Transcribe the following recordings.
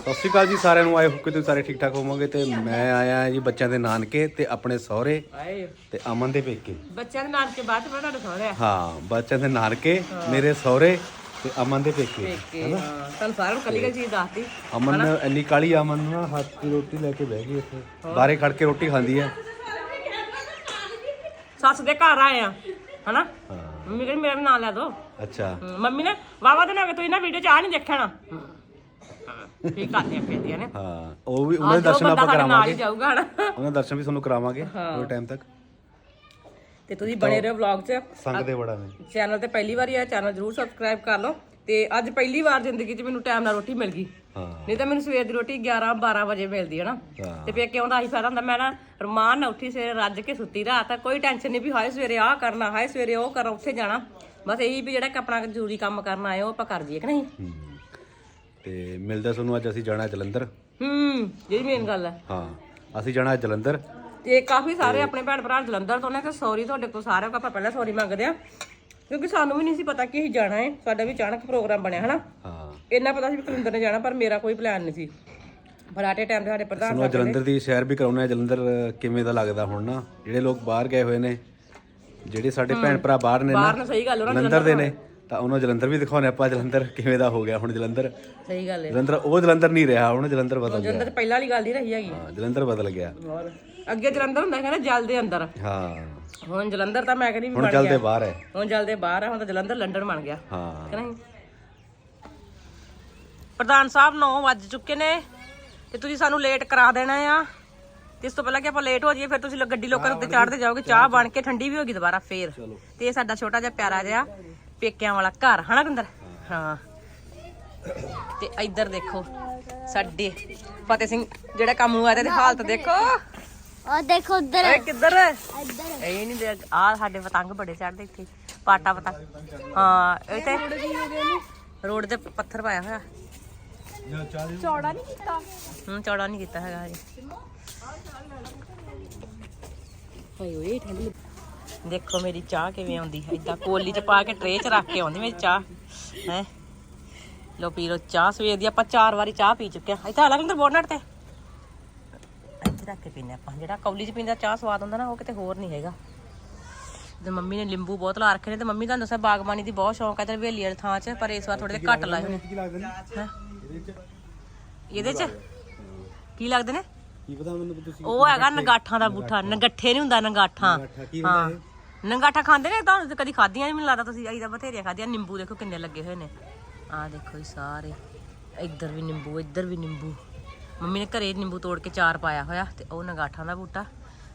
ਸਤਿ ਸ਼੍ਰੀ ਅਕਾਲ ਜੀ ਸਾਰਿਆਂ ਨੂੰ। ਆਏ ਹੋ ਕਿ ਤੁਸੀਂ ਸਾਰੇ ਠੀਕ ਠਾਕ ਹੋਵੋਗੇ ਤੇ ਮੈਂ ਆਇਆ ਜੀ ਬੱਚਿਆਂ ਦੇ ਨਾਨਕੇ ਤੇ ਆਪਣੇ ਸਹੁਰੇ ਆਏ। ਤੇ ਅਮਨ ਦੇ ਪੇਕੇ। ਬੱਚਿਆਂ ਦੇ ਨਾਨਕੇ ਬਾਅਦ ਮੈਂ ਤੁਹਾਡੇ ਸਹੁਰੇ ਹਾਂ ਬੱਚਿਆਂ ਦੇ ਨਾਨਕੇ ਮੇਰੇ ਸਹੁਰੇ ਤੇ ਅਮਨ ਦੇ ਪੇਕੇ। ਪੇਕੇ ਹਾਂ ਤੁਹਾਨੂੰ ਸਾਰਿਆਂ ਨੂੰ ਕੱਲੀ ਕੱਲੀ ਚੀਜ਼ ਦੱਸਤੀ। ਅਮਨ ਇੰਨੀ ਕਾਲੀ ਅਮਨ ਨੂੰ ਹੱਥ ਦੀ ਰੋਟੀ ਲੈ ਕੇ ਬਹਿ ਗਈ ਇੱਥੇ। ਬਾਹਰੇ ਖੜ ਕੇ ਰੋਟੀ ਖਾਂਦੀ ਹੈ ਸੱਸ ਦੇ ਘਰ ਆਏ ਆ ਹਨਾ? ਮੰਮੀ ਕਹਿੰਦੀ ਮੇਰਾ ਵੀ ਨਾਂ ਲੈ ਦੋ। ਅੱਛਾ। ਮੰਮੀ ਨੇ ਵਾਵਾ ਹੋ ਗਏ ਤੁਸੀਂ ਨਾ ਵੀਡੀਓ ਚ ਆ ਨਹੀਂ ਦੇਖਣਾ ਠੀਕ ਕਰਦੀਆਂ ਪੈਂਦੀਆਂ ਨੇ? ਹਾਂ ਉਹ ਵੀ ਉਹਨਾਂ ਦੇ ਉਹ ਦਰਸ਼ਨ ਆਪਾਂ ਨਾਲ ਹੀ ਕਰਾਵਾਂਗੇ। ਜਾਊਗਾ ਹਨਾ। ਉਹਨਾਂ ਦੇ ਦਰਸ਼ਨ ਵੀ ਤੁਹਾਨੂੰ ਕਰਾਵਾਂਗੇ ਕੋਈ ਟਾਈਮ ਤੱਕ। ਤੇ ਤੁਸੀਂ ਬਣੇ ਰਹੋ ਵਲੌਗ 'ਚ। ਸੰਗ ਦੇ ਬੜਾ ਨੇ। ਚੈਨਲ ਤੇ ਪਹਿਲੀ ਵਾਰੀ ਆ ਚੈਨਲ ਜਰੂਰ ਸਬਸਕ੍ਰਾਈਬ ਕਰ ਲਓ। ਤੇ ਅੱਜ ਪਹਿਲੀ ਵਾਰ ਜ਼ਿੰਦਗੀ 'ਚ ਮੈਨੂੰ ਟਾਈਮ ਨਾਲ ਰੋਟੀ ਮਿਲ ਗਈ। ਹਾਂ। ਨਹੀਂ ਤਾਂ ਮੈਨੂੰ ਸਵੇਰ ਦੀ ਰੋਟੀ 11 12 ਵਜੇ ਮਿਲਦੀ ਹੈ ਨਾ। ਹਾਂ। ਤੇ ਪੇਕੇ ਆਉਂਦਾ ਆਹੀ ਫਾਇਦਾ ਹੁੰਦਾ? ਮੈਂ ਨਾ ਰਮਾਨ ਨਾਲ ਉੱਠੀ ਸਵੇਰੇ ਰੱਜ ਕੇ ਸੁੱਤੀ ਰਾਤ ਕੋਈ ਟੈਨਸ਼ਨ ਨਹੀਂ ਵੀ ਹਾਏ ਸਵੇਰੇ ਆਹ ਕਰਨਾ ਹਾਏ ਸਵੇਰੇ ਉਹ ਕਰਨਾ ਉੱਥੇ ਜਾਣਾ। ਬਸ ਇਹੀ ਵੀ ਜਿਹੜਾ ਕਿ ਆਪਣਾ ਜ਼ਰੂਰੀ ਕੰਮ ਕਰਨਾ ਆਏ ਉਹ ਆਪਾਂ ਕਰ ਦਈਏ ਕਿ ਨਹੀਂ। ਤੇ ਮਿਲਦਾ ਤੁਹਾਨੂੰ ਅੱਜ ਅਸੀਂ ਜਾਣਾ ਜਲੰਧਰ। ਹੂੰ ਜਿਹੜੀ ਮੇਨ ਗੱਲ ਹੈ। ਹਾਂ ਅਸੀਂ ਜਾਣਾ ਜਲੰਧਰ। ਤੇ ਕਾਫੀ ਸਾਰੇ ਆਪਣੇ ਭੈਣ ਭਰਾ ਜਲੰਧਰ ਤੋਂ ਨੇ ਤੇ ਸੌਰੀ ਤੁਹਾਡੇ ਕੋਲ ਸਾਰਿਆਂ ਕੋਲ ਆਪਾਂ ਪਹਿਲਾਂ ਸੌਰੀ ਮੰਗਦੇ ਆ ਕਿਉਂਕਿ ਸਾਨੂੰ ਵੀ ਨਹੀਂ ਸੀ ਪਤਾ ਕਿ ਅਸੀਂ ਜਾਣਾ ਹੈ ਸਾਡਾ ਵੀ ਅਚਾਨਕ ਪ੍ਰੋਗਰਾਮ ਬਣਿਆ ਹਨਾ? ਹਾਂ। ਇੰਨਾ ਪਤਾ ਸੀ ਵੀ ਕੁਲਿੰਦਰ ਨੇ ਜਾਣਾ ਪਰ ਮੇਰਾ ਕੋਈ ਪਲਾਨ ਨਹੀਂ ਸੀ। ਫਰਾਟੇ ਟਾਈਮ ਤੇ ਸਾਡੇ ਪ੍ਰਧਾਨ ਤੁਹਾਨੂੰ ਜਲੰਧਰ ਦੀ ਸ਼ਹਿਰ ਵੀ ਕਰਾਉਣਾ ਹੈ ਜਲੰਧਰ ਕਿਵੇਂ ਦਾ ਲੱਗਦਾ ਹੁਣ ਨਾ? ਜਿਹੜੇ ਲੋਕ ਬਾਹਰ ਗਏ ਹੋਏ ਨੇ ਜਿਹੜੇ ਸਾਡੇ ਭੈਣ ਭਰਾ ਬਾਹਰ ਨੇ ਬਾਹਰ ਨਾ ਨੂੰ ਸਹੀ ਗੱਲ ਉਹਨਾਂ ਜਲੰਧਰ ਦੇ ਨੇ ਤਾਂ ਉਹਨਾਂ ਜਲੰਧਰ ਵੀ ਦਿਖਾਉਣੇ ਆਪਾਂ ਜਲੰਧਰ ਕਿਵੇਂ ਦਾ ਹੋ ਗਿਆ ਹੁਣ ਜਲੰਧਰ। ਸਹੀ ਗੱਲ ਹੈ ਜਲੰਧਰ ਉਹ ਜਲੰਧਰ ਨਹੀਂ ਰਿਹਾ ਹੁਣ ਜਲੰਧਰ ਬਦਲ ਗਿਆ। ਜਲੰਧਰ ਪਹਿਲਾਂ ਵਾਲੀ ਗੱਲ ਨਹੀਂ ਰਹੀ ਹੈਗੀ। ਹਾਂ ਜਲੰਧਰ ਬਦਲ ਗਿਆ। ਅੱਗੇ ਜਲੰਧਰ ਹੁੰਦਾ ਨਾ ਜਲ ਦੇ ਅੰਦਰ। ਹਾਂ। ਹੁਣ ਜਲੰਧਰ ਤਾਂ ਮੈਂ ਕਹਿੰਦੀ ਵੀ ਹੁਣ ਬਣ ਜਲ ਦੇ ਗਿਆ ਬਾਹਰ ਹੈ। ਹੁਣ ਜਲ ਦੇ ਬਾਹਰ ਆ ਹੁਣ ਤਾਂ ਜਲੰਧਰ ਲੰਡਨ ਬਣ ਗਿਆ। ਹਾਂ। ਕਿ ਨਹੀਂ? ਪ੍ਰਧਾਨ ਸਾਹਿਬ 9 ਵੱਜ ਚੁੱਕੇ ਨੇ ਤੇ ਤੁਸੀਂ ਸਾਨੂੰ ਲੇਟ ਕਰਾ ਦੇਣਾ ਆ। ਤੇ ਇਸ ਤੋਂ ਪਹਿਲਾਂ ਕਿ ਆਪਾਂ ਲੇਟ ਹੋ ਜਾਈਏ ਫਿਰ ਤੁਸੀਂ ਲ- ਗੱਡੀ ਲੋਕਾਂ ਉੱਤੇ ਚੜ੍ਹਦੇ ਜਾਓਗੇ ਚਾਹ ਬਣ ਕੇ ਠੰਡੀ ਵੀ ਹੋਗੀ ਦੁਬਾਰਾ ਫੇਰ। ਤੇ ਇਹ ਸਾਡਾ ਛੋਟਾ ਜਿਹਾ ਪਿਆਰਾ ਜਿਹਾ ਪੇਕਿਆਂ ਵਾਲਾ ਘਰ ਹਨਾ ਗੁੰਦਰ ਹਾਂ। ਤੇ ਇੱਧਰ ਦੇਖੋ ਸਾਡੇ ਫਤਿਹ ਸਿੰਘ ਜਿਹੜਾ ਕੰਮ ਨੂੰ ਆਇਆ ਤੇ ਹਾਲਤ ਦੇਖੋ। ਉਹ ਦੇਖੋ ਉਧਰ। ਓਏ ਕਿੱਧਰ? ਇੱਧਰ। ਇਹ ਨਹੀਂ ਦੇ ਆ ਸਾਡੇ ਪਤੰਗ ਬੜੇ ਚੜਦੇ ਇੱਥੇ ਪਾਟਾ ਪਤੰਗ ਹਾਂ ਇੱਥੇ ਰੋਡ ਤੇ ਪੱਥਰ ਪਾਇਆ ਹੋਇਆ। ਚੌੜਾ ਨਹੀਂ ਕੀਤਾ? ਹੂੰ ਚੌੜਾ ਨਹੀਂ ਕੀਤਾ ਹੈਗਾ ਹਜੇ ਹਾਏ ਓਏ ਠੰਡੀ ਦੇਖੋ ਮੇਰੀ ਚਾਹ ਕਿਵੇਂ ਆਉਂਦੀ ਹੈ। ਇਦਾਂ ਕੋਲੀ ਚ ਪਾ ਕੇ ਟਰੇ ਚ ਰੱਖ ਕੇ ਆਉਂਦੀ ਮੇਰੀ ਚਾਹ ਹੈ। ਲੋ ਪੀ ਲੋ ਚਾਹ ਸਵੇਰ ਦੀ ਆਪਾਂ ਚਾਰ ਵਾਰੀ ਚਾਹ ਪੀ ਚੁੱਕੇ ਆ ਇੱਥੇ ਹਾਲਾ ਅੰਦਰ ਬੋਰਨਟ ਤੇ। ਇੱਥੇ ਰੱਖ ਕੇ ਪੀਨੇ ਆਪਾਂ। ਜਿਹੜਾ ਕੌਲੀ 'ਚ ਪੀਂਦਾ ਚਾਹ ਸਵਾਦ ਹੁੰਦਾ ਨਾ ਉਹ ਕਿਤੇ ਹੋਰ ਨਹੀਂ ਹੈਗਾ। ਤੇ ਮੰਮੀ ਨੇ ਲਿੰਬੂ ਬਹੁਤ ਲਾ ਰੱਖੇ ਨੇ ਤੇ ਮੰਮੀ ਤੁਹਾਨੂੰ ਦੱਸਿਆ ਬਾਗਬਾਨੀ ਦੀ ਬਹੁਤ ਸ਼ੌਂਕ ਹੈ ਤੇ ਹਵੇਲੀ ਵਾਲੀ ਥਾਂ 'ਚ ਪਰ ਇਸ ਵਾਰ ਥੋੜੇ ਜਿਹਾ ਘੱਟ ਲਾਏ ਹੋਏ? ਇਹਦੇ 'ਚ? ਕੀ ਲੱਗਦੇ ਨੇ? ਕੀ ਪਤਾ ਮੈਨੂੰ ਤੁਸੀਂ ਉਹ ਹੈਗਾ ਨਗਾਠਾਂ ਦਾ ਬੂਠਾ। ਨਗੱਠੇ ਨਹੀਂ ਹੁੰਦਾ ਨਗਾਠਾਂ। ਹਾਂ। ਨੰਗਾਠਾ ਖਾਂਦੇ ਨੇ ਤੁਹਾਨੂੰ ਤਾਂ ਕਦੀ ਖਾਧੀਆਂ ਨਹੀਂ ਮੈਨੂੰ ਲੱਗਦਾ ਤੁਸੀਂ ਆਈ ਬਥੇਰੀਆਂ ਖਾਧੀਆਂ। ਨਿੰਬੂ ਦੇਖੋ ਕਿੰਨੇ ਲੱਗੇ ਹੋਏ ਨੇ। ਆਹ ਦੇਖੋ ਜੀ ਸਾਰੇ। ਇੱਧਰ ਵੀ ਨਿੰਬੂ, ਇੱਧਰ ਵੀ ਨਿੰਬੂ। ਮੰਮੀ ਨੇ ਘਰੇ ਨਿੰਬੂ ਤੋੜ ਕੇ ਚਾਰ ਪਾਇਆ ਹੋਇਆ ਤੇ ਉਹ ਨਗਾਠਾਂ ਦਾ ਬੂਟਾ।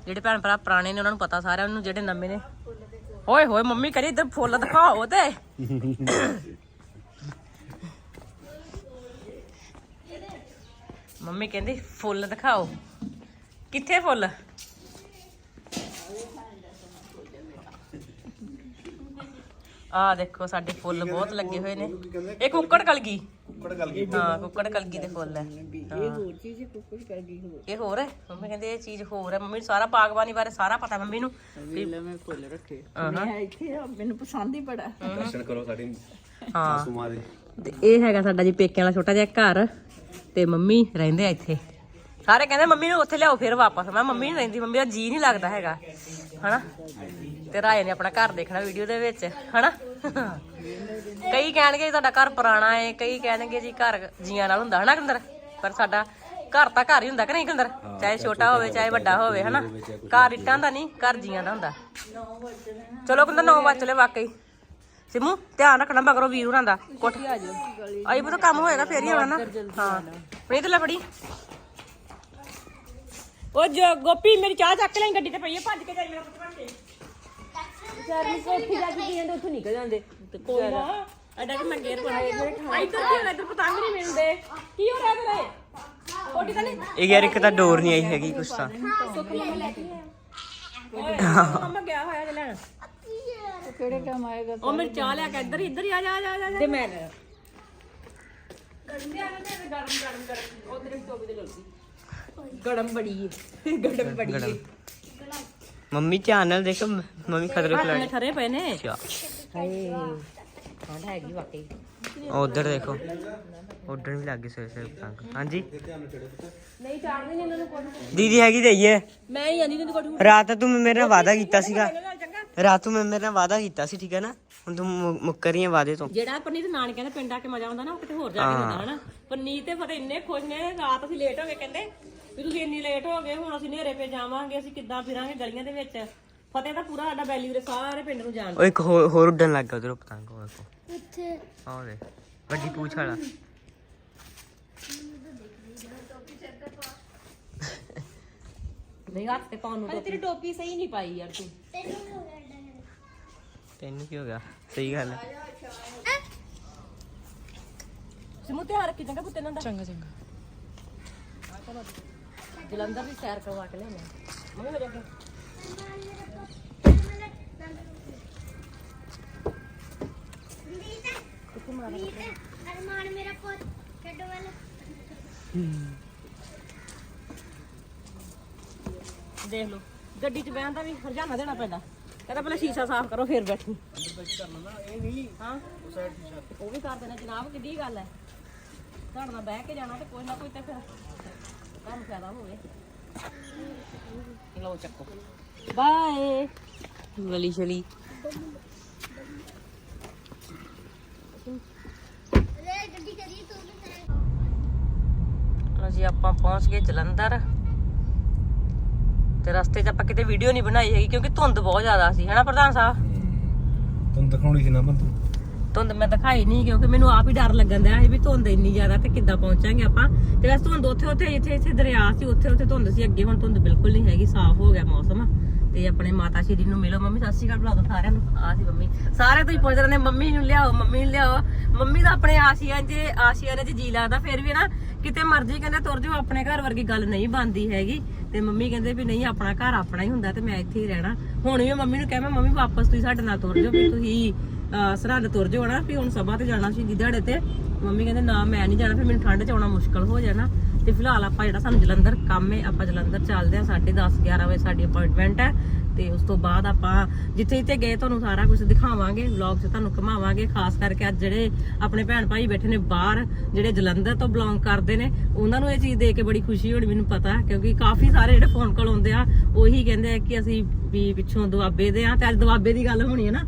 ਜਿਹੜੇ ਭੈਣ ਭਰਾ ਪੁਰਾਣੇ ਨੇ, ਉਹਨਾਂ ਨੂੰ ਪਤਾ ਸਾਰਿਆਂ ਨੂੰ, ਜਿਹੜੇ ਨਵੇਂ ਨੇ। ਓਏ ਹੋਏ, ਮੰਮੀ ਕਰੀ ਇੱਧਰ ਫੁੱਲ ਦਿਖਾਓ ਤੇ ਮੰਮੀ ਕਹਿੰਦੀ, ਫੁੱਲ ਦਿਖਾਓ। ਕਿੱਥੇ ਫੁੱਲ? ਆ ਦੇਖੋ ਸਾਡੇ ਫੁੱਲ ਬਹੁਤ ਲੱਗੇ ਹੋਏ ਨੇ। ਇਹ ਕੁੱਕੜ ਕਲਗੀ। ਕੁੱਕੜ ਗੱਲ ਕੀ ਹਾਂ ਕੁੱਕੜ ਕਲਗੀ ਦੇ ਫੁੱਲ ਹੈ। ਇਹ ਹੋਰ ਚੀਜ਼ ਕੁੱਕੜ ਕਲਗੀ ਹੋਰ। ਇਹ ਹੋਰ ਹੈ? ਮੰਮੀ ਕਹਿੰਦੇ ਇਹ ਚੀਜ਼ ਹੋਰ ਹੈ। ਮੰਮੀ ਨੂੰ ਸਾਰਾ ਬਾਗਬਾਨੀ ਬਾਰੇ ਸਾਰਾ ਪਤਾ ਮੰਮੀ ਨੂੰ। ਵੇਲੇ ਮੈਂ ਫੁੱਲ ਰੱਖੇ। ਹਾਂ ਮੈਂ ਇੱਥੇ ਆ, ਮੈਨੂੰ ਪਸੰਦ ਹੀ ਬੜਾ। ਦਰਸ਼ਨ ਕਰੋ ਸਾਡੀ ਹਾਂ। ਸੁਮਾ ਦੇ। ਤੇ ਇਹ ਹੈਗਾ ਸਾਡਾ ਜੀ ਪੇਕਿਆਂ ਵਾਲਾ ਛੋਟਾ ਜਿਹਾ ਘਰ। ਤੇ ਮੰਮੀ ਰਹਿੰਦੇ ਆ ਇੱਥੇ। ਸਾਰੇ ਕਹਿੰਦੇ ਮੰਮੀ ਨੂੰ ਉੱਥੇ ਲਿਆਓ ਫਿਰ ਵਾਪਸ। ਮੈਂ ਮੰਮੀ ਨਹੀਂ ਰਹਿੰਦੀ ਮੰਮੀ ਦਾ ਜੀ ਨਹੀਂ ਲੱਗਦਾ ਹੈਗਾ। ਹਨਾ? ਤੇ ਰਾਏ ਨੇ ਆਪਣਾ ਘਰ ਦੇਖਣਾ ਵੀਡੀਓ ਦੇ ਵਿੱਚ ਹਨਾ? ਕਈ ਕਹਿਣਗੇ ਤੁਹਾਡਾ ਘਰ ਪੁਰਾਣਾ ਹੈ ਕਈ ਕਹਿਣਗੇ ਜੀ ਘਰ ਜੀਆਂ ਨਾਲ ਹੁੰਦਾ ਹਨਾ ਕਿੰਦਰ ਪਰ ਸਾਡਾ ਘਰ ਤਾਂ ਘਰ ਹੀ ਹੁੰਦਾ ਕਿ ਨਹੀਂ ਕਿੰਦਰ ਚਾਹੇ ਛੋਟਾ ਹੋਵੇ ਚਾਹੇ ਵੱਡਾ ਹੋਵੇ ਹਨਾ? ਘਰ ਇੱਟਾਂ ਦਾ ਨਹੀਂ ਘਰ ਜੀਆਂ ਦਾ ਹੁੰਦਾ। ਚਲੋ ਕਿੰਦਰ 9 ਵਜੇ ਚਲੇ ਵਾਕਈ। ਸਿਮੂ ਧਿਆਨ ਰੱਖਣਾ ਮਗਰੋਂ ਵੀਰ ਹੋਰਾਂ ਦਾ ਕੋਠੀ ਆ ਜਾਓ ਆਈ ਬਤਾ ਕੰਮ ਹੋਏਗਾ ਫੇਰ ਹੀ ਆਉਣਾ ਨਾ। ਹਾਂ ਪ੍ਰੀਤ ਲੈ ਫੜੀ। ਉਹ ਜੋ ਗੋਪੀ ਮੇਰੀ ਚਾਹ ਚੱਕ ਲੈ ਗੱਡੀ ਤੇ ਪਈ ਹੈ ਭੱਜ ਕੇ ਜਾਈ ਮੇਰਾ ਪੁੱਤ ਬਣ ਕੇ। ਚਾਰ ਕੋਠੀ ਜਾ ਕੇ ਜਾਂਦੇ ਉੱਥੋਂ ਨਿਕਲ ਜਾਂਦੇ। ਤੇ ਕੋਈ ਨਾ ਐਡਾ ਕਿ ਮੈਂ ਗੇਰ ਪਾ ਇੱਧਰ ਕੀ ਹੋਇਆ ਇੱਧਰ ਪਤੰਗ ਨਹੀਂ ਮਿਲਦੇ। ਕੀ ਹੋ ਰਿਹਾ ਤੇਰੇ ਕੋਟੀ ਤਾਂ ਨਹੀਂ? ਇਹ ਯਾਰ ਇੱਕ ਤਾਂ ਡੋਰ ਨਹੀਂ ਆਈ ਹੈਗੀ ਕੁਛ ਤਾਂ। ਮੰਮਾ ਗਿਆ ਹੋਇਆ ਜੇ ਲੈਣ। ਕਿਹੜੇ ਕੰਮ ਆਏਗਾ ਉਹ ਮੇਰੀ ਚਾਹ ਲਿਆ ਕੇ ਇੱਧਰ ਹੀ ਇੱਧਰ ਹੀ ਆ ਜਾ ਆ ਜਾ ਆ ਜਾ ਤੇ ਮੈਂ ਗਰਮ ਬੜੀ ਬੜੀ ਮੰਮੀ ਧਿਆਨ ਨਾਲ ਦੇਖੋ ਮੰਮੀ ਖਤਰੇ ਖਿਲਾੜੀ। ਠਰੇ ਪਏ ਨੇ। ਅੱਛਾ। ਹਾਏ ਠੰਡ ਹੈਗੀ ਵਾਕਈ ਉਧਰ ਦੇਖੋ ਉਧਰ ਵੀ ਲੱਗੇ ਸਵੇਰੇ ਸਵੇਰੇ ਪਤੰਗ। ਹਾਂਜੀ? ਨਹੀਂ ਚਾੜਦੇ ਨੇ ਇਹਨਾਂ ਨੂੰ ਕੋਠੇ ਦੀਦੀ ਹੈਗੀ ਦਈਏ ਮੈਂ ਹੀ ਆਂਦੀ ਤੈਨੂੰ ਕੋਠੇ ਰਾਤ ਤੂੰ ਮੇਰੇ ਨਾਲ ਵਾਅਦਾ ਕੀਤਾ ਸੀਗਾ। ਰਾਤ ਤੂੰ ਮੇਰੇ ਨਾਲ ਵਾਅਦਾ ਕੀਤਾ ਸੀ ਠੀਕ ਹੈ ਨਾ? ਹੁਣ ਤੂੰ ਮੁ- ਮੁੱਕਰ ਰਹੀ ਹੈ ਵਾਅਦੇ ਤੋਂ। ਜਿਹੜਾ ਪਰਨੀਤ ਨਾਨਕਿਆਂ ਦੇ ਪਿੰਡ ਆ ਕੇ ਮਜ਼ਾ ਆਉਂਦਾ ਨਾ ਉਹ ਕਿਤੇ ਹੋਰ ਜਾ ਕੇ ਹੁੰਦਾ ਹਨਾ? ਪਰਨੀਤ ਤੇ ਫਤਿਹ ਇੰਨੇ ਖੁਸ਼ ਨੇ ਰਾਤ ਅਸੀਂ ਲੇਟ ਹੋ ਗਏ ਕਹਿੰਦੇ। ਵੀ ਤੁਸੀਂ ਇੰਨੀ ਲੇਟ ਹੋ ਗਏ ਹੁਣ ਅਸੀਂ ਨੇਰੇ ਪੇ ਜਾਵਾਂਗੇ ਅਸੀਂ ਕਿੱਦਾਂ ਫਿਰਾਂਗੇ ਗਲੀਆਂ ਦੇ ਵਿੱਚ? ਫਤਿਹ ਤਾਂ ਪੂਰਾ ਸਾਡਾ ਬੈਲੀ ਵੀਰੇ ਸਾਰੇ ਪਿੰਡ ਨੂੰ ਜਾਣਦਾ। ਉਹ ਇੱਕ ਹੋਰ ਹੋਰ ਉੱਡਣ ਲੱਗ ਗਿਆ ਉਧਰੋਂ ਪਤੰਗ ਉਹ ਦੇਖੋ ਉੱਥੇ ਆਹ ਦੇ ਵੱਡੀ ਪੂਛ ਵਾਲਾ। ਨਹੀਂ ਹੱਥ ਤੇ ਪਾਉਣ ਨੂੰ ਤੇਰੀ ਟੋਪੀ ਸਹੀ ਨਹੀਂ ਪਾਈ ਯਾਰ ਤੂੰ। ਤੈਨੂੰ ਕੀ ਹੋ ਗਿਆ ਸਹੀ ਗੱਲ ਹੈ ਸਿਮੂ ਤਿਆਰ ਰੱਖੀ ਚੰਗਾ ਪੁੱਤੇ ਨਾਲ ਚੰਗਾ ਚੰਗਾ। ਜਲੰਧਰ ਦੀ ਸੈਰ ਕਰਵਾ ਕੇ ਲਿਆਉਣਾ ਮੰਮੀ ਹੋ ਜਾ ਕੇ। ਅਰਮਾਨ ਮੇਰਾ ਪੁੱਤ ਛੱਡੋ ਵਾਲਾ। ਦੇਖ ਲਓ ਗੱਡੀ 'ਚ ਬਹਿਣ ਦਾ ਵੀ ਹਰਜਾਨਾ ਦੇਣਾ ਪੈਂਦਾ। ਕਹਿੰਦਾ ਪਹਿਲਾਂ ਸ਼ੀਸ਼ਾ ਸਾਫ਼ ਕਰੋ ਫਿਰ ਬੈਠੀ। ਹਾਂ? ਉਹ ਵੀ ਕਰ ਦੇਣਾ ਜਨਾਬ ਕਿੱਡੀ ਗੱਲ ਹੈ। ਤੁਹਾਡੇ ਨਾਲ ਬਹਿ ਕੇ ਜਾਣਾ ਤੇ ਕੋਈ ਨਾ ਕੋਈ ਤੇ ਫਿਰ ਕੰਮ ਫਾਇਦਾ ਹੋਵੇ। ਚੱਕੋ। ਬਾਏ। ਗਲੀ ਅਸੀਂ ਆਪਾਂ ਪਹੁੰਚ ਗਏ ਜਲੰਧਰ। ਤੇ ਰਸਤੇ 'ਚ ਆਪਾਂ ਕਿਤੇ ਵੀਡੀਓ ਨਹੀਂ ਬਣਾਈ ਹੈਗੀ ਕਿਉਂਕਿ ਧੁੰਦ ਬਹੁਤ ਜ਼ਿਆਦਾ ਸੀ। ਹੈਨਾ ਪ੍ਰਧਾਨ ਸਾਹਿਬ? ਤੁਹਾਨੂੰ ਦਿਖਾਉਣੀ ਸੀ ਨਾ ਬੰਤੂ ਧੁੰਦ ਮੈਂ ਦਿਖਾਈ ਨਹੀਂ, ਕਿਉਂਕਿ ਮੈਨੂੰ ਆਪ ਹੀ ਡਰ ਲੱਗਣ ਦਿਆ ਸੀ ਵੀ ਧੁੰਦ ਇੰਨੀ ਜ਼ਿਆਦਾ ਤੇ ਕਿੱਦਾਂ ਪਹੁੰਚਾਂਗੇ ਆਪਾਂ। ਤੇ ਵੈਸੇ ਧੁੰਦ ਉੱਥੇ ਉੱਥੇ ਇੱਥੇ ਇੱਥੇ ਦਰਿਆ ਸੀ, ਉੱਥੇ ਉੱਥੇ ਧੁੰਦ ਸੀ। ਅੱਗੇ ਹੁਣ ਧੁੰਦ ਬਿਲਕੁਲ ਨਹੀਂ ਹੈਗੀ, ਸਾਫ਼ ਹੋ ਗਿਆ ਮੌਸਮ। ਤੇ ਆਪਣੇ ਮਾਤਾ ਸ਼੍ਰੀ ਨੂੰ ਮਿਲੋ। ਮੰਮੀ, ਸਤਿ ਸ਼੍ਰੀ ਅਕਾਲ, ਬੁਲਾ ਦੋ ਸਾਰਿਆਂ ਨੂੰ। ਆ ਸੀ ਮੰਮੀ। ਸਾਰੇ ਤੁਸੀਂ ਪੁੱਛਦੇ ਰਹਿੰਦੇ, ਮੰਮੀ ਨੂੰ ਲਿਆਓ, ਮੰਮੀ ਨੂੰ ਲਿਆਓ। ਮੰਮੀ ਦਾ ਆਪਣੇ ਆਸੀਆਂ 'ਚ ਆਸੀਆਂ 'ਚ ਜੀ ਲੱਗਦਾ। ਫਿਰ ਵੀ ਨਾ ਕਿਤੇ ਮਰਜ਼ੀ ਕਹਿੰਦੇ ਤੁਰ ਜਾਓ, ਆਪਣੇ ਘਰ ਵਰਗੀ ਗੱਲ ਨਹੀਂ ਬਣਦੀ ਹੈਗੀ। ਤੇ ਮੰਮੀ ਕਹਿੰਦੇ ਵੀ ਨਹੀਂ, ਆਪਣਾ ਘਰ ਆਪਣਾ ਹੀ ਹੁੰਦਾ ਤੇ ਮੈਂ ਇੱਥੇ ਹੀ ਰਹਿਣਾ। ਹੁਣ ਵੀ ਮੰਮੀ ਨੂੰ ਕਹਿ, ਮੈਂ ਮੰਮੀ, ਵਾਪਸ ਤੁਸੀਂ ਸਾਡੇ ਨਾਲ ਤੁਰ ਜਾਓ, ਵੀ ਤੁਸੀਂ ਸਰਹੰਦ ਤੁਰ ਜਾਓ ਨਾ, ਵੀ ਹੁਣ ਸਭਾ ਤੇ ਜਾਣਾ ਸੀ ਦਿਹਾੜੇ ਤੇ। ਮੰਮੀ ਕਹਿੰਦੇ, ਨਾ, ਮੈਂ ਨਹੀਂ ਜਾਣਾ, ਫਿਰ ਮੈਨੂੰ ਠੰਡ ਚ ਆਉਣਾ ਮੁਸ਼ਕਲ ਹੋ ਜਾਣਾ। ਤੇ ਫਿਲਹਾਲ ਆਪਾਂ ਜਿਹੜਾ ਸਾਨੂੰ ਜਲੰਧਰ ਕੰਮ ਹੈ ਆਪਾਂ ਜਲੰਧਰ ਚੱਲਦੇ ਆ 10:30 11 ਵਜੇ ਸਾਡੀ ਅਪਾਇੰਟਮੈਂਟ ਹੈ। ਤੇ ਉਸ ਤੋਂ ਬਾਅਦ ਆਪਾਂ ਜਿੱਥੇ ਜਿੱਥੇ ਗਏ, ਤੁਹਾਨੂੰ ਸਾਰਾ ਕੁਝ ਦਿਖਾਵਾਂਗੇ ਵਲੌਗ 'ਚ ਤੁਹਾਨੂੰ ਘੁਮਾਵਾਂਗੇ। ਖਾਸ ਕਰਕੇ ਅੱਜ ਜਿਹੜੇ ਆਪਣੇ ਭੈਣ ਭਾਈ ਬੈਠੇ ਨੇ ਬਾਹਰ, ਜਿਹੜੇ ਜਲੰਧਰ ਤੋਂ ਬਿਲੋਂਗ ਕਰਦੇ ਨੇ, ਉਹਨਾਂ ਨੂੰ ਇਹ ਚੀਜ਼ ਦੇਖ ਕੇ ਬੜੀ ਖੁਸ਼ੀ ਹੋਣੀ, ਮੈਨੂੰ ਪਤਾ, ਕਿਉਂਕਿ ਕਾਫੀ ਸਾਰੇ ਜਿਹੜੇ ਫੋਨ ਕਾਲ ਆਉਂਦੇ ਆ, ਉਹੀ ਕਹਿੰਦੇ ਆ ਕਿ ਅਸੀਂ ਵੀ ਪਿੱਛੋਂ ਦੁਆਬੇ ਦੇ ਆ, ਤੇ ਅੱਜ ਦੁਆਬੇ ਦੀ ਗੱਲ ਹੋਣੀ ਹੈ ਨਾ।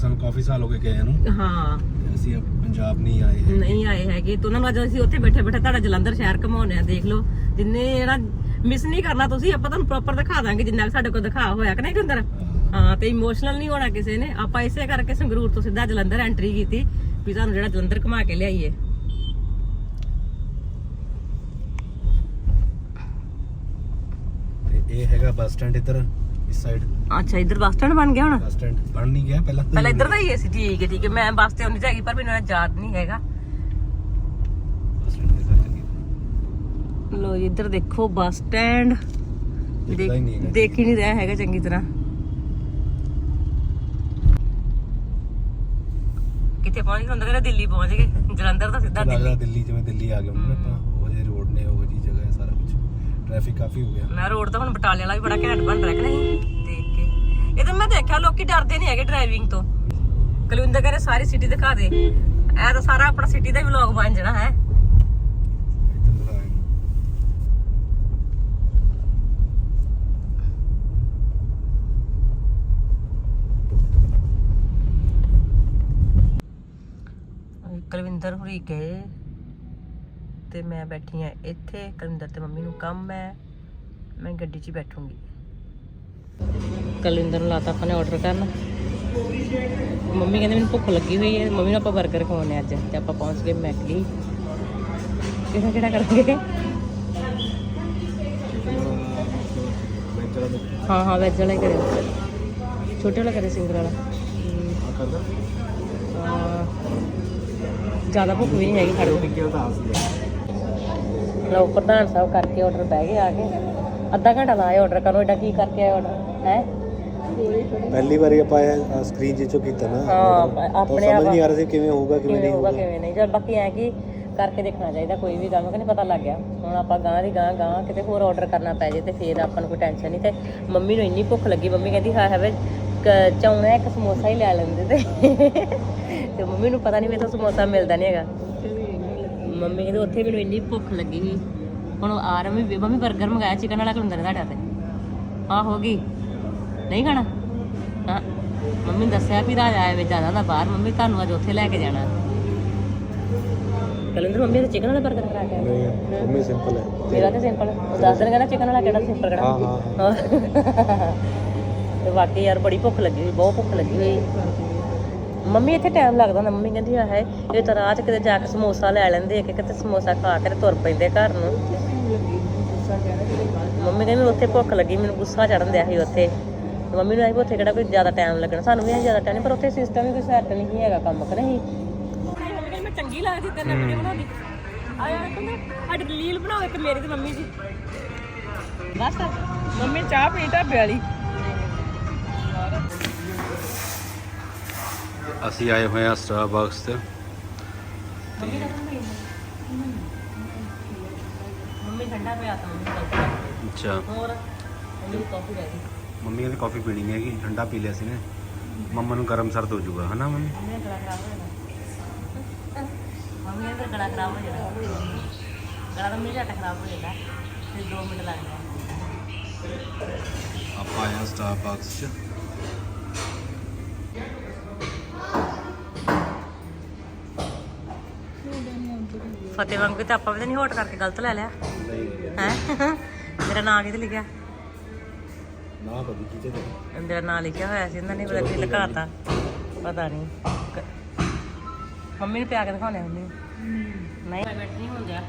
ਸਾਨੂੰ ਕਾਫੀ ਸਾਲ ਹੋ ਗਏ ਗਏ ਨੂੰ। ਹਾਂ। ਅਸੀਂ ਪੰਜਾਬ ਨਹੀਂ ਆਏ ਹੈਗੇ। ਨਹੀਂ ਆਏ ਹੈਗੇ। ਤੇ ਉਹਨਾਂ ਨੂੰ ਅੱਜ ਅਸੀਂ ਉੱਥੇ ਬੈਠੇ ਬੈਠੇ ਤੁਹਾਡਾ ਜਲੰਧਰ ਸ਼ਹਿਰ ਘਮਾਉਣੇ ਆ ਦੇਖ ਲਓ। ਜਿੰਨੇ ਜਿਹੜਾ ਮਿਸ ਨਹੀਂ ਕਰਨਾ ਤੁਸੀਂ ਆਪਾਂ ਤੁਹਾਨੂੰ ਪ੍ਰੋਪਰ ਦਿਖਾ ਦਾਂਗੇ ਜਿੰਨਾ ਕੁ ਸਾਡੇ ਕੋਲ ਦਿਖਾ ਹੋਇਆ ਕਿ ਨਹੀਂ ਕੁੰਦਰ ਹਾਂ। ਤੇ ਇਮੋਸ਼ਨਲ ਨਹੀਂ ਹੋਣਾ ਕਿਸੇ ਨੇ। ਆਪਾਂ ਇਸੇ ਕਰਕੇ ਸੰਗਰੂਰ ਤੋਂ ਸਿੱਧਾ ਜਲੰਧਰ ਐਂਟਰੀ ਕੀਤੀ ਵੀ ਤੁਹਾਨੂੰ ਜਿਹੜਾ ਜਲੰਧਰ ਘੁਮਾ ਕੇ ਲਿਆਈਏ। ਤੇ ਇਹ ਹੈਗਾ ਬੱਸ ਸਟੈਂਡ ਇੱਧਰ। ਇਸ ਸਾਈਡ ਅੱਛਾ ਇੱਧਰ ਬੱਸ ਸਟੈਂਡ ਬਣ ਗਿਆ ਹੁਣ? ਬੱਸ ਸਟੈਂਡ ਬਣ ਨਹੀਂ ਗਿਆ ਪਹਿਲਾਂ ਪਹਿਲਾਂ ਇੱਧਰ ਦਾ ਹੀ ਸੀ ਠੀਕ ਹੈ ਠੀਕ ਹੈ। ਮੈਂ ਬੱਸ ਤੇ ਆਉਂਦੀ ਤਾਂ ਹੈਗੀ ਪਰ ਮੈਨੂੰ ਇਹ ਯਾਦ ਨਹੀਂ ਹੈਗਾ। ਬੱਸ ਸਟੈਂਡ ਦੇ ਸਾਈਡ ਚੱਲੀ ਲੋ ਇੱਧਰ ਦੇਖੋ ਬੱਸ ਸਟੈਂਡ ਦੇਖ ਹੀ ਨਹੀਂ ਰਿਹਾ ਹੈਗਾ ਚੰਗੀ ਤਰ੍ਹਾਂ। ਕਿੱਥੇ ਪਹੁੰਚ ਗਏ? ਹੁੰਦਾ ਕਹਿੰਦੇ ਦਿੱਲੀ ਪਹੁੰਚ ਗਏ। ਜਲੰਧਰ ਤਾਂ ਸਿੱਧਾ ਦਿੱਲੀ। ਜਿਵੇਂ ਦਿੱਲੀ ਆ ਗਏ ਹੁਣ ਆਪਾਂ ਉਹ ਜਿਹੇ ਰੋਡ ਨੇ ਉਹ ਜੀ ਜਗ੍ਹਾ ਹੈ ਸਾਰਾ ਕੁਝ ਟ੍ਰੈਫਿਕ ਕਾਫੀ ਹੋ ਗਿਆ। ਮੈਂ ਰੋਡ ਤਾਂ ਹੁਣ ਬਟਾਲੇ ਵਾਲਾ ਵੀ ਬੜਾ ਘੈਂਟ ਬਣ ਰਿਹਾ ਕਿ ਨਹੀਂ? ਦੇਖ ਕੇ। ਇਹ ਤਾਂ ਮੈਂ ਦੇਖਿਆ ਲੋਕੀ ਡਰਦੇ ਨਹੀਂ ਹੈਗੇ ਡਰਾਈਵਿੰਗ ਤੋਂ। ਕਲਵਿੰਦਰ ਕਹਿੰਦੇ ਸਾਰੀ ਸਿਟੀ ਦਿਖਾ ਦੇ। ਇਹ ਤਾਂ ਸਾਰਾ ਆਪਣਾ ਸਿਟੀ ਦਾ ਵਲੌਗ ਬਣ ਜਾਣਾ ਹੈ। ਕੁਲਵਿੰਦਰ ਹੁਰੀ ਗਏ। ਤੇ ਮੈਂ ਬੈਠੀ ਆ ਇੱਥੇ ਕੁਲਵਿੰਦਰ ਤੇ ਮੰਮੀ ਨੂੰ ਕੰਮ ਹੈ ਮੈਂ ਗੱਡੀ 'ਚ ਬੈਠੂੰਗੀ। ਕੁਲਵਿੰਦਰ ਨੂੰ ਲਾਤਾ ਆਪਾਂ ਨੇ ਆਰਡਰ ਕਰਨ। ਮੰਮੀ ਕਹਿੰਦੇ ਮੈਨੂੰ ਭੁੱਖ ਲੱਗੀ ਹੋਈ ਹੈ ਮੰਮੀ ਨੂੰ ਆਪਾਂ 버ਗਰ ਖਵਾਉਣੇ ਅੱਜ ਤੇ ਆਪਾਂ ਪਹੁੰਚ ਗਏ ਮੈਕਲੀ ਕਿਹੜਾ ਕਿਹੜਾ ਕਰਾਂਗੇ? ਹਾਂ ਹਾਂ ਵੈਜ ਵਾਲਾ ਹੀ ਕਰਿਓ। ਛੋਟੇ ਵਾਲਾ ਕਰੇ ਸਿੰਗਲ ਵਾਲਾ। ਜ਼ਿਆਦਾ ਭੁੱਖ ਵੀ ਨਹੀਂ ਹੈਗੀ ਸਾਡੇ ਲਓ ਪ੍ਰਧਾਨ ਸਾਹਿਬ ਕਰਕੇ ਆਰਡਰ ਬਹਿ ਗਏ ਆ ਕੇ। ਅੱਧਾ ਘੰਟਾ ਲਾਇਆ ਆਰਡਰ ਕਰੋ ਏਡਾ ਕੀ ਕਰਕੇ ਆਇਆ ਆਰਡਰ ਹੈ? ਪਹਿਲੀ ਵਾਰੀ ਆਪਾਂ ਸਕਰੀਨ ਜਿੱਚੋ ਕੀਤਾ ਨਾ। ਹਾਂ, ਆਪਣੇ ਸਮਝ ਆਪ- ਨਹੀਂ ਆ ਰਿਹਾ ਸੀ ਕਿਵੇਂ ਹੋਊਗਾ ਕਿਵੇਂ ਨਹੀਂ ਹੋਊਗਾ ਕਿਵੇਂ ਨਹੀਂ। ਚਲ ਬਾਕੀ ਐ ਕਿ ਕਰਕੇ ਦੇਖਣਾ ਚਾਹੀਦਾ ਕੋਈ ਵੀ ਕੰਮ ਕਿ ਨਹੀਂ ਪਤਾ ਲੱਗ ਗਿਆ। ਹੁਣ ਆਪਾਂ ਗਾਂ ਦੀ ਗਾਂ ਗਾਂ ਕਿਤੇ ਹੋਰ ਆਰਡਰ ਕਰਨਾ ਪੈ ਜੇ ਤੇ ਫੇਰ ਆਪਾਂ ਨੂੰ ਕੋਈ ਟੈਨਸ਼ਨ ਨਹੀਂ ਤੇ ਮੰਮੀ ਨੂੰ ਇੰਨੀ ਭੁੱਖ ਲੱਗੀ ਮੰਮੀ ਕਹਿੰਦੀ ਹਾਂ ਹੈ ਵੇ ਚੌਣਾ ਇੱਕ ਸਮੋਸਾ ਹੀ ਲੈ ਲੈਂਦੇ ਤੇ। ਤੇ ਮੰਮੀ ਨੂੰ ਪਤਾ ਨਹੀਂ ਇੱਥੋਂ ਸਮੋਸਾ ਮਿਲਦਾ ਨਹੀਂ ਹੈਗਾ। ਮੰਮੀ ਕਹਿੰਦੇ ਉੱਥੇ ਮੈਨੂੰ ਇੰਨੀ ਭੁੱਖ ਲੱਗੀ ਸੀ। ਹੁਣ ਉਹ ਆ ਰਿਹਾ ਮੰਮੀ 버ਗਰ ਮੰਗਾਇਆ ਚਿਕਨ ਵਾਲਾ ਖਲੁੰਦਰ ਤੁਹਾਡਾ ਤੇ ਆ ਹੋ ਗਈ। ਨਹੀਂ ਖਾਣਾ? ਹਾਂ ਮੰਮੀ ਨੇ ਦੱਸਿਆ ਵੀ ਰਾਜ ਆਇਆ ਵੇ ਜ਼ਿਆਦਾ ਦਾ ਬਾਹਰ। ਮੰਮੀ ਤੁਹਾਨੂੰ ਅੱਜ ਉੱਥੇ ਲੈ ਕੇ ਜਾਣਾ। ਕਲੰਦਰ ਮੰਮੀ ਨੇ ਚਿਕਨ ਵਾਲਾ 버ਗਰ ਖਾ ਕੇ ਆਏ ਮੰਮੀ ਸਿੰਪਲ ਹੈ। ਮੇਰਾ ਤਾਂ ਸਿੰਪਲ ਉਹ ਦੱਸ ਕਹਿੰਦਾ ਚਿਕਨ ਵਾਲਾ ਕਿਹੜਾ ਸਿੰਪਲ ਕਿਹੜਾ ਹਾਂ, ਹਾਂ ਤੇ ਵਾਕਈ ਯਾਰ ਬੜੀ ਭੁੱਖ ਲੱਗੀ ਹੋਈ ਬਹੁਤ ਭੁੱਖ ਲੱਗੀ ਹੋਈ। ਮੰਮੀ ਇੱਥੇ ਟਾਈਮ ਲੱਗਦਾ ਹੁੰਦਾ। ਮੰਮੀ ਕਹਿੰਦੀ ਆ ਹੈ ਇਹ ਤਾਂ ਰਾਤ ਕਿਤੇ ਜਾ ਕੇ ਸਮੋਸਾ ਲੈ ਲੈਂਦੇ ਇੱਕ ਕਿਤੇ ਸਮੋਸਾ ਖਾ ਕੇ ਤੇ ਤੁਰ ਪੈਂਦੇ ਘਰ ਨੂੰ। ਮੰਮੀ ਕਹਿੰਦੀ ਉੱਥੇ ਭੁੱਖ ਲੱਗੀ ਮੈਨੂੰ ਗੁੱਸਾ ਚੜਨ ਦਿਆ ਸੀ ਉੱਥੇ। ਤੇ ਮੰਮੀ ਨੂੰ ਆਈ ਵੀ ਉੱਥੇ ਕਿਹੜਾ ਕੋਈ ਜ਼ਿਆਦਾ ਟਾਈਮ ਲੱਗਣਾ। ਸਾਨੂੰ ਵੀ ਜ਼ਿਆਦਾ ਟਾਈਮ ਨਹੀਂ ਪਰ ਉੱਥੇ ਸਿਸਟਮ ਵੀ ਕੋਈ ਸੈੱਟ ਨਹੀਂ ਹੈਗਾ ਕੰਮ ਕਰ ਨਹੀਂ? ਮੈਂ ਚੰਗੀ ਲੱਗਦੀ ਨਾਲ ਵੀਡੀਓ ਬਣਾਉਂਦੀ ਆ ਯਾਰ ਕਹਿੰਦੇ ਸਾਡੀ ਰੀਲ ਬਣਾਓ ਇੱਕ ਮੇਰੀ ਤੇ ਮੰਮੀ ਦੀ। ਬਸ ਮੰਮੀ ਚਾਹ ਪੀ ਢਾਬੇ ਵਾਲੀ। ਅਸੀਂ ਆਏ ਹੋਏ ਆ ਸਟਾਰਬਕਸ ਤੇ। ਮੰਮੀ ਠੰਡਾ ਪਿਆ ਤਾਂ ਮੰਮੀ ਕੋਲ ਅੱਛਾ। ਹੋਰ? ਮੰਮੀ ਦੀ ਕਾਫੀ ਰਹਿ ਗਈ। ਮੰਮੀ ਕਹਿੰਦੀ ਕਾਫੀ ਪੀਣੀ ਹੈਗੀ ਠੰਡਾ ਪੀ ਲਿਆ ਸੀ ਨੇ। ਮੰਮਾ ਨੂੰ ਗਰਮ ਸਰਦ ਹੋ ਜਾਊਗਾ ਹਨਾ ਮੰਮੀ? ਮੰਮੀ ਦਾ ਗਲਾ ਖਰਾਬ ਹੋ ਜਾਣਾ। ਮੰਮੀ ਦਾ ਗਲਾ ਖਰਾਬ ਹੋ ਜਾਣਾ। ਗਲਾ ਤਾਂ ਮੇਰਾ ਖਰਾਬ ਹੋ ਜਾਂਦਾ ਫਿਰ 2 ਮਿੰਟ ਲੱਗ ਜਾਂਦੇ ਆਪਾਂ ਆਏ ਆ ਸਟਾਰਬਕਸ ਚ। ਫਤਿਹ ਵਾਂਗੂ ਤੇ ਆਪਾਂ ਵੀ ਨਹੀਂ ਹੋਟ ਕਰਕੇ ਗਲਤ ਲੈ ਲਿਆ। ਹੈ? ਮੇਰਾ ਨਾਂ ਕਿਤੇ ਲਿਖਿਆ? ਨਾ ਬਦੀ ਕੀ ਤੇ ਮੇਰਾ ਨਾਂ ਲਿਖਿਆ ਹੋਇਆ ਸੀ ਇਹਨਾਂ ਨੇ ਪਤਾ ਕੀ ਲਗਾਤਾ ਪਤਾ ਨਹੀਂ ਮੰਮੀ ਨੂੰ ਪਿਆ ਕੇ ਦਿਖਾਉਣੇ ਨੂੰ। ਨਹੀਂ। ਬੈਠ ਨਹੀਂ ਹੁੰਦਾ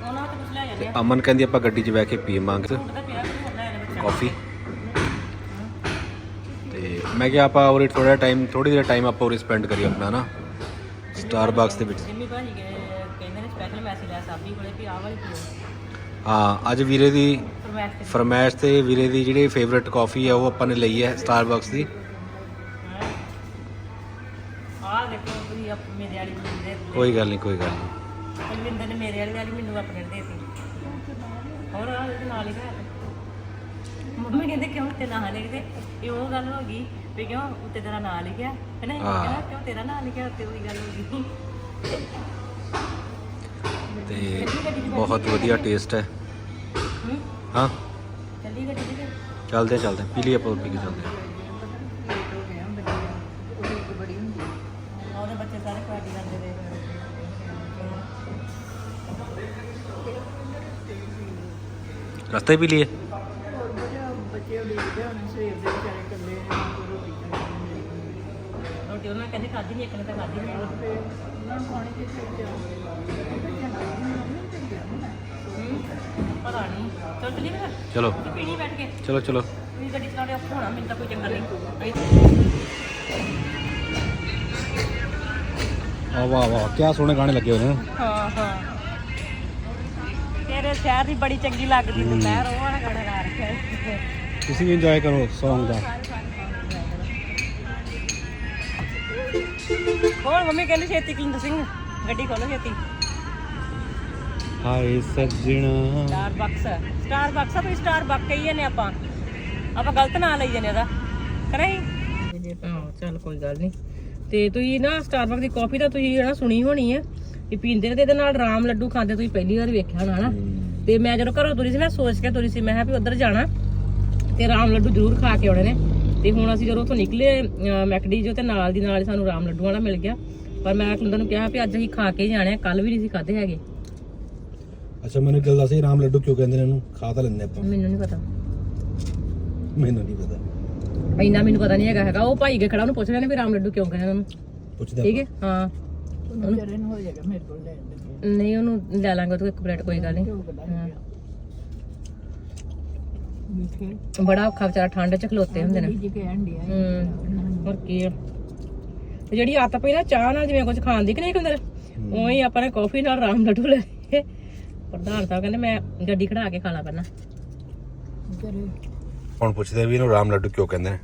ਉਹਨਾਂ ਤੋਂ ਕੁਝ ਲੈ ਜਾਂਦੇ ਆ। ਅਮਨ ਕਹਿੰਦੀ ਆਪਾਂ ਗੱਡੀ 'ਚ ਬਹਿ ਕੇ ਪੀਵਾਂਗੇ ਕਾਫੀ। ਤੇ ਮੈਂ ਕਿਹਾ ਆਪਾਂ ਉਰੇ ਥੋੜਾ ਟਾਈਮ ਥੋੜੀ ਦੇਰ ਟਾਈਮ ਆਪਾਂ ਉਰੇ ਸਪੈਂਡ ਕਰੀਏ ਆਪਣਾ ਨਾ ਸਟਾਰਬਕਸ ਦੇ ਵਿੱਚ। ਜਿੰਮੀ ਭਾਜੀ ਗਏ ਕਹਿੰਦੇ ਨੇ ਸਪੈਸ਼ਲ ਮੈਸੇਜ ਆਇਆ ਸਾਬੀ ਕੋਲੇ ਵੀ ਆਹ ਵਾਲੀ ਪੀਓ। ਹਾਂ ਅੱਜ ਵੀਰੇ ਦੀ ਫਰਮੈਸ਼ ਤੇ। ਵੀਰੇ ਦੀ ਜਿਹੜੀ ਫੇਵਰਿਟ ਕਾਫੀ ਹੈ ਉਹ ਆਪਾਂ ਨੇ ਲਈ ਹੈ ਸਟਾਰਬਕਸ ਦੀ। ਆਹ ਦੇਖੋ ਤੁਸੀਂ ਆਪ ਮੇਰੇ ਵਾਲੀ ਦੇ ਕੋਈ ਗੱਲ ਨਹੀਂ ਕੋਈ ਗੱਲ ਨਹੀਂ। ਨੇ ਮੇਰੇ ਵਾਲੀ ਵਾਲੀ ਮੈਨੂੰ ਆਪਣੇ ਦੇ ਦਿੱਤੀ। ਹੋਰ ਆਹ ਇਹਦੇ ਨਾਲ ਹੀ ਹੈ ਮੰਮੀ ਕਹਿੰਦੇ ਕਿਉਂ ਤੇ ਨਾਂ ਲਿਖਦੇ ਇਹ ਉਹ ਗੱਲ ਹੋ ਗਈ। ਵੀ ਕਿਉਂ? ਉੱਤੇ ਤੇਰਾ ਨਾਂ ਲਿਖਿਆ? ਹੈ ਨਾ ਹਾਂ। ਕਹਿੰਦਾ ਕਿਉਂ ਤੇਰਾ ਨਾਂ ਲਿਖਿਆ ਉੱਤੇ ਉਹੀ ਗੱਲ ਹੋ ਗਈ। ਤੇ ਬਹੁਤ ਵਧੀਆ ਟੇਸਟ ਹੈ। ਹੂੰ? ਹਾਂ। ਚੱਲੀ ਗੱਡੀ ਤੇ? ਚੱਲਦੇ ਹਾਂ, ਚੱਲਦੇ। ਹਾਂ। ਪੀ ਲਈ ਆਪਾਂ ਪੀ ਕੇ ਚੱਲਦੇ ਹਾਂ। ਉਹਦੇ ਬੱਚੇ ਸਾਰੇ ਪਾਰਟੀ ਕਰਦੇ ਨੇ ਰਸਤੇ ਪੀ ਲਈਏ। ਰੋਟੀ ਉਹਨਾਂ ਕਹਿੰਦੇ ਖਾਧੀ ਨਹੀਂ ਇੱਕ ਨੇ ਤਾਂ ਖਾਧੀ ਨਹੀਂ ਹੂੰ, ਪਤਾ ਨਹੀਂ ਚਲ ਚਲੀ ਫਿਰ। ਚਲੋ। ਤੂੰ ਪੀਣੀ ਬੈਠ ਕੇ। ਚਲੋ ਚਲੋ। ਤੁਸੀਂ ਗੱਡੀ ਚਲਾਉਣੇ ਔਖਾ ਹੋਣਾ ਮੈਨੂੰ ਤਾਂ ਕੋਈ ਚੰਗਾ ਨਹੀਂ। ਅਸੀਂ- ਆ ਵਾਹ ਵਾਹ। ਕੀ ਸੋਹਣੇ ਗਾਣੇ ਲੱਗੇ ਹੋਏ ਨੇ। ਹਾਂ ਹਾਂ। ਤੇਰੇ ਸ਼ਹਿਰ ਦੀ ਬੜੀ ਚੰਗੀ ਲੱਗਦੀ ਤੂੰ ਲਹਿਰ ਉਹ ਵਾਲਾ ਗਾਣਾ ਗਾ ਰੱਖਿਆ। ਤੁਸੀਂ ਇੰਜੋਏ ਕਰੋ Song ਦਾ। ਹੋਰ ਮੰਮੀ ਕਹਿੰਦੀ ਛੇਤੀ ਕਿੰਗ ਸਿੰਘ ਗੱਡੀ ਖੋਲੋ ਛੇਤੀ। ਹਾਏ ਸੱਜਣਾ। ਸਟਾਰ ਬਕਸ ਸਟਾਰ ਬਕਸ ਆ ਤੁਸੀਂ ਸਟਾਰ ਬਕ ਕਹੀਏ ਨੇ ਆਪਾਂ। ਆਪਾਂ ਗਲਤ ਨਾਂ ਲਈ ਜਾਂਦੇ ਉਹਦਾ ਕਰਾਈ ਹਾਂ ਚੱਲ ਕੋਈ ਗੱਲ ਨਹੀਂ। ਤੇ ਤੁਸੀਂ ਨਾ ਸਟਾਰਬਕ ਦੀ ਕਾਫੀ ਤਾਂ ਤੁਸੀਂ ਨਾ ਸੁਣੀ ਹੋਣੀ ਹੈ ਵੀ ਪੀਂਦੇ ਨੇ ਤੇ ਇਹਦੇ ਨਾਲ ਰਾਮ ਲੱਡੂ ਖਾਂਦੇ ਤੁਸੀਂ ਪਹਿਲੀ ਵਾਰ ਵੇਖਿਆ ਹੋਣਾ ਹਨਾ ਤੇ ਮੈਂ ਜਦੋਂ ਘਰੋਂ ਤੁਰੀ ਸੀ ਮੈਂ ਸੋਚ ਕੇ ਤੁਰੀ ਸੀ ਮੈਂ ਕਿਹਾ ਵੀ ਉੱਧਰ ਜਾਣਾ ਤੇ ਰਾਮ ਲੱਡੂ ਜ਼ਰੂਰ ਖਾ ਕੇ ਆਉਣੇ ਨੇ। ਤੇ ਹੁਣ ਅਸੀਂ ਜਦੋਂ ਉੱਥੋਂ ਨਿਕਲੇ ਮੈਕਡੀ ਜੋ ਤੇ ਨਾਲ ਦੀ ਨਾਲ ਹੀ ਸਾਨੂੰ ਰਾਮ ਲੱਡੂ ਵਾਲਾ ਮਿਲ ਗਿਆ। ਪਰ ਮੈਂ ਕੁੰਦਰ ਨੂੰ ਕਿਹਾ ਵੀ ਅੱਜ ਅਸੀਂ ਖਾ ਕੇ ਹੀ ਜਾਣੇ ਆ ਕੱਲ ਵੀ ਨਹੀਂ ਸੀ ਖਾਦੇ ਹੈਗੇ। ਅੱਛਾ ਮੈਨੂੰ ਗੱਲ ਦੱਸ ਰਾਮ ਲੱਡੂ ਕਿਉਂ ਕਹਿੰਦੇ ਨੇ ਇਹਨੂੰ? ਖਾ ਤਾਂ ਲੈਂਦੇ ਆਪਾਂ। ਮੈਨੂੰ ਨਹੀਂ ਪਤਾ। ਮੈਨੂੰ ਨਹੀਂ ਪਤਾ। ਇੰਨਾ ਮੈਨੂੰ ਪਤਾ ਨਹੀਂ ਹੈਗਾ ਹੈਗਾ। ਉਹ ਭਾਈ ਕੇ ਖੜਾ ਉਹਨੂੰ ਪੁੱਛ ਲੈਣੇ ਵੀ ਰਾਮ ਲੱਡੂ ਕਿਉਂ ਕਹਿੰਦੇ ਉਹਨੂੰ। ਪੁੱਛਦੇ ਠੀਕ ਹੈ? ਹਾਂ। ਨਹੀਂ ਉਹਨੂੰ ਲੈ ਲਾਂਗੇ ਤੋਂ ਇੱਕ ਪਲੇਟ ਕੋਈ ਗੱਲ ਨਹੀਂ। ਹਾਂ। ਬੜਾ ਔਖਾ ਵਿਚਾਰਾ ਠੰਡ ਚ ਖਲੋਤੇ ਹੁੰਦੇ ਨੇ। ਹੋਰ ਕੀ ਆ। ਜਿਹੜੀ ਆਤ ਪਈ ਨਾ ਚਾਹ ਨਾਲ ਜਿਵੇਂ ਕੁਝ ਖਾਣ ਦੀ ਕਿ ਨਹੀਂ ਕੰਦਰ ਉਹੀ ਆਪਾਂ ਨੇ ਕਾਫੀ ਨਾਲ ਰਾਮ ਲੱਡੂ ਲੈ ਪ੍ਰਧਾਨ ਸਾਹਿਬ ਕਹਿੰਦੇ ਮੈਂ ਗੱਡੀ ਖੜਾ ਕੇ ਖਾਣਾ ਪਹਿਲਾਂ। ਹੁਣ ਪੁੱਛਦੇ ਵੀ ਇਹਨੂੰ ਰਾਮ ਲੱਡੂ ਕਿਉਂ ਕਹਿੰਦੇ ਨੇ?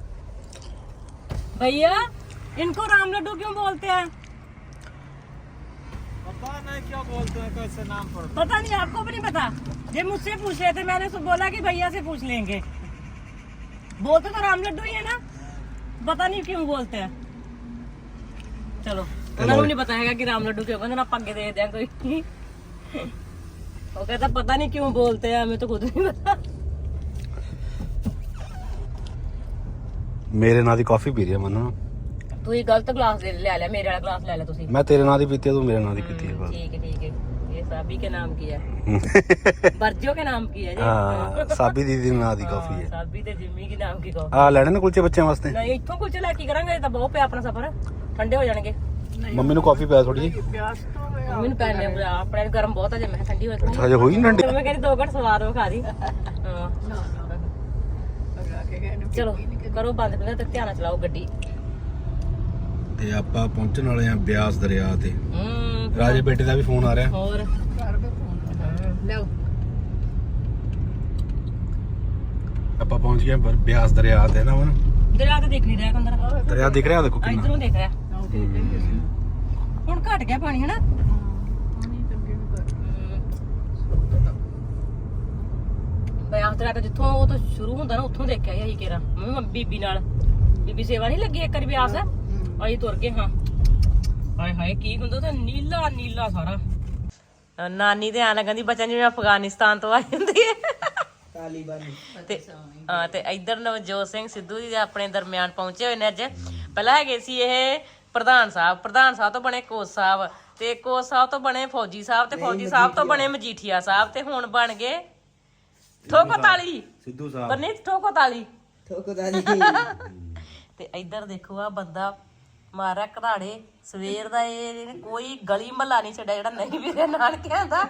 ਭਈਆ ਇਨਕੋ ਰਾਮ ਲੱਡੂ ਕਿਉਂ ਬੋਲਤੇ ਆ? पता नहीं क्या बोलते हैं कैसे नाम पर पता नहीं आपको भी नहीं पता ये मुझसे पूछ रहे थे मैंने सो बोला कि भैया से पूछ लेंगे बोलते तो राम लड्डू ही है ना पता नहीं क्यों बोलते हैं ਚਲੋ ਉਹਨਾਂ ਨੂੰ ਨਹੀਂ ਪਤਾ ਹੈਗਾ ਕਿ ਰਾਮ ਲੱਡੂ ਕਿਉਂ ਕਹਿੰਦੇ ਨਾ ਆਪਾਂ ਅੱਗੇ ਦੇਖਦੇ ਆ ਕੋਈ ਉਹ ਕਹਿੰਦਾ ਪਤਾ ਨਹੀਂ ਕਿਉਂ ਬੋਲਤੇ ਆ ਮੈਂ ਤਾਂ ਖੁਦ ਨਹੀਂ ਪਤਾ ਮੇਰੇ ਨਾਂ ਦੀ ਕਾਫੀ ਪੀ ਰਹੀ ਹੈ ਮੰਨੋ ਤੁਸੀਂ ਗਲਤ ਗਲਾਸ ਲੈ ਲਿਆ ਲਿਆ ਮੇਰੇ ਵਾਲਾ ਗਲਾਸ ਲੈ ਲਿਆ ਤੁਸੀਂ ਮੈਂ ਤੇਰੇ ਨਾਂ ਦੀ ਪੀਤੀ ਹੈ ਤੂੰ ਮੇਰੇ ਨਾਂ ਦੀ ਪੀਤੀ ਹੈ ਬਸ ठीक है ठीक है ये साबी के नाम की है बर्जो के नाम की है जी ਹਾਂ ਸਾਬੀ ਦੀਦੀ ਦੇ ਨਾਂ ਦੀ ਕਾਫੀ ਹੈ ਸਾਬੀ ਤੇ ਜਿੰਮੀ ਕੀ ਨਾਮ ਕੀ ਕੋ ਆ ਲੈਣੇ ਨੇ ਕੁਲਚੇ ਬੱਚਿਆਂ ਵਾਸਤੇ ਨਹੀਂ ਇੱਥੋਂ ਕੁਝ ਲੈ ਕੇ ਕਰਾਂਗੇ ਇਹ ਤਾਂ ਬਹੁਤ ਪਿਆ ਆਪਣਾ ਸਫਰ ਠੰਡੇ ਹੋ ਜਾਣਗੇ ਮੰਮੀ ਨੂੰ ਕਾਫੀ ਪਿਆ ਥੋੜੀ ਜੀ ਮੰਮੀ ਨੂੰ ਪੈਣੇ ਬੁਲਾ ਆਪਣੇ ਨੂੰ ਗਰਮ ਬਹੁਤ ਆ ਜੇ ਮੈਂ ਕਿਹਾ ਠੰਡੀ ਹੋ ਜਾਣੀ ਹਜੇ ਹੋਈ ਨਾ ਮੈਂ ਕਹਿੰਦੀ ਦੋ ਘੰਟ ਸਵਾਦ ਵਿਖਾ ਦੀ ਹਾਂ ਚਲੋ ਕਰੋ ਬੰਦ ਪਹਿਲਾਂ ਤੇ ਧਿਆਨ ਨਾਲ ਚਲਾਓ ਗੱਡੀ ਤੇ ਆਪਾਂ ਪਹੁੰਚਣ ਵਾਲੇ ਆ ਬਿਆਸ ਦਰਿਆ ਤੇ। ਹੂੰ। ਰਾਜੇ ਬੇਟੇ ਦਾ ਵੀ ਫੋਨ ਆ ਰਿਹਾ। ਹੋਰ। ਲਿਆਓ ਆਪਾਂ ਪਹੁੰਚ ਗਏ ਹਾਂ ਬਿਆਸ ਦਰਿਆ ਤੇ ਨਾ ਮਨ ਦਰਿਆ ਤੇ ਦੇਖ ਨਹੀਂ ਰਿਹਾ ਕੰਦਰ ਦਰਿਆ ਦਿਖ ਰਿਹਾ ਦੇਖੋ ਕਿੰਨਾ। ਇਧਰੋਂ ਦੇਖ ਰਿਹਾ। ਹੁਣ ਘਟ ਗਿਆ ਪਾਣੀ ਹਨਾ? ਬਿਆਸ ਦਰਿਆ ਤਾਂ ਜਿੱਥੋਂ ਉਹ ਤਾਂ ਸ਼ੁਰੂ ਹੁੰਦਾ ਨਾ ਉੱਥੋਂ ਦੇਖਿਆ ਸੀ ਅਸੀਂ ਕੇਰਾ ਮੈਂ ਬੀਬੀ ਨਾਲ। ਬੀਬੀ ਸੇਵਾ ਨਹੀਂ ਲੱਗੀ ਇੱਕ ਵਾਰੀ ਬਿਆਸ? ਅਸੀਂ ਤੁਰ ਗਏ ਹਾਂ। ਹਾਏ ਹਾਏ ਕੀ ਹੁੰਦਾ ਤਾਂ ਨੀਲਾ ਨੀਲਾ ਸਾਰਾ। ਨਾਨੀ ਤੇ ਆਣ ਕਹਿੰਦੀ ਬੱਚਾ ਜਿਵੇਂ ਅਫਗਾਨਿਸਤਾਨ ਤੋਂ ਆਈ ਹੁੰਦੀ ਹੈ। ਤੇ ਹਾਂ ਤੇ ਇਧਰ ਨਵਜੋਤ ਸਿੰਘ ਸਿੱਧੂ ਜੀ ਦੇ ਆਪਣੇ ਦਰਮਿਆਨ ਪਹੁੰਚੇ ਹੋਏ ਨੇ ਅੱਜ। ਪਹਿਲਾਂ ਹੈਗੇ ਸੀ ਇਹ ਪ੍ਰਧਾਨ ਸਾਹਿਬ ਪ੍ਰਧਾਨ ਸਾਹਿਬ ਤੋਂ ਬਣੇ ਕੋਚ ਸਾਹਿਬ। ਤੇ ਕੋਚ ਸਾਹਿਬ ਤੋਂ ਬਣੇ ਫੌਜੀ ਸਾਹਿਬ ਤੇ ਫੌਜੀ ਸਾਹਿਬ ਤੋਂ ਬਣੇ ਮਜੀਠੀਆ। ਸਾਹਿਬ ਤੇ ਹੁਣ ਬਣ ਗਏ ਠੋਕੋ ਤਾਲੀ ਸਿੱਧੂ ਸਾਹਿਬ। ਬੰਨੀ ਠੋਕੋ ਤਾਲੀ ਠੋਕਦਾਰੀ ਤੇ ਇੱਧਰ ਦੇਖੋ ਆ ਬੰਦਾ ਮਾਰਾ ਘਰਾੜੇ ਸਵੇਰ ਦਾ ਇਹ ਕੋਈ ਗਲੀ ਮਹੱਲਾ ਨਹੀਂ ਛੱਡਿਆ ਜਿਹੜਾ ਨਹੀਂ ਵੀਰੇ ਨਾਲ ਕਹਿੰਦਾ।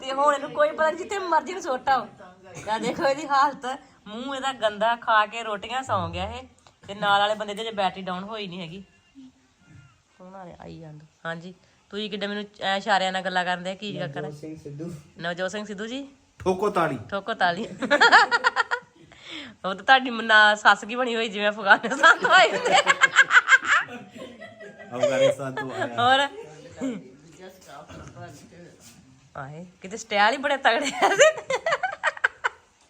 ਤੇ ਹੁਣ ਇਹਨੂੰ ਕੋਈ ਪਤਾ ਨੀ ਜਿੱਥੇ ਮਰਜ਼ੀ ਨੂੰ ਸੁੱਟ ਆ ਦੇਖੋ ਇਹਦੀ ਹਾਲਤ। ਮੂੰਹ ਇਹਦਾ ਗੰਦਾ ਖਾ ਕੇ ਰੋਟੀਆਂ ਸੌਂ ਗਿਆ ਇਹ। ਤੇ ਨਾਲ ਵਾਲੇ ਬੰਦੇ ਦੇ ਜੇ ਬੈਟਰੀ ਡਾਊਨ ਹੋਈ ਨਹੀਂ ਹੈਗੀ। ਸੋਹਣਾ ਰਿਹਾ ਆਈ ਜਾਂਦਾ। ਹਾਂਜੀ ਤੁਸੀਂ ਕਿੱਡੇ ਮੈਨੂੰ ਐ ਇਸ਼ਾਰਿਆਂ ਨਾਲ ਗੱਲਾਂ ਕਰਦੇ ਆ ਕੀ ਕਰ ਸਿੰਘ ਸਿੱਧੂ। ਨਵਜੋਤ ਸਿੰਘ ਸਿੱਧੂ ਜੀ? ਠੋਕੋ ਤਾੜੀ ਠੋਕੋ ਤਾਲੀ। ਉਹ ਤਾਂ ਤੁਹਾਡੀ ਮਨਾ ਸੱਸ ਕੀ ਬਣੀ ਹੋਈ ਜਿਵੇਂ ਅਫਗਾਨਿਸਤਾਨ ਤੋਂ ਆਈ ਹੁੰਦੇ ਅਫਗਾਨਿਸਤਾਨ ਤੋਂ ਆਇਆ। ਹੋਰ? ਆਏ ਕਿਤੇ ਸਟਾਈਲ ਹੀ ਬੜੇ ਤਗੜੇ ਆ ਸੀ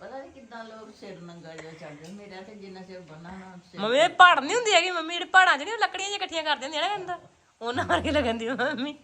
ਪਤਾ ਨਹੀਂ ਕਿੱਦਾਂ ਲੋਕ ਸਿਰ ਨੰਗਾ ਜਿਹਾ ਮੇਰਾ ਤੇ ਜਿੰਨਾ ਚਿਰ ਬੰਨਾ ਨਾ ਸਿਰ ਮੰਮੀ ਇਹ ਪਹਾੜ ਨਹੀਂ ਹੁੰਦੀ ਹੈਗੀ ਮੰਮੀ ਜਿਹੜੇ ਪਹਾੜਾਂ 'ਚ ਨਹੀਂ ਲੱਕੜੀਆਂ ਜਿਹੀਆਂ ਇਕੱਠੀਆਂ ਕਰਦੇ ਹੁੰਦੀਆਂ ਨਾ ਕਹਿੰਦਾ ਉਹਨਾਂ ਵਰਗੀ ਲੱਗਦੀ ਮੰਮੀ।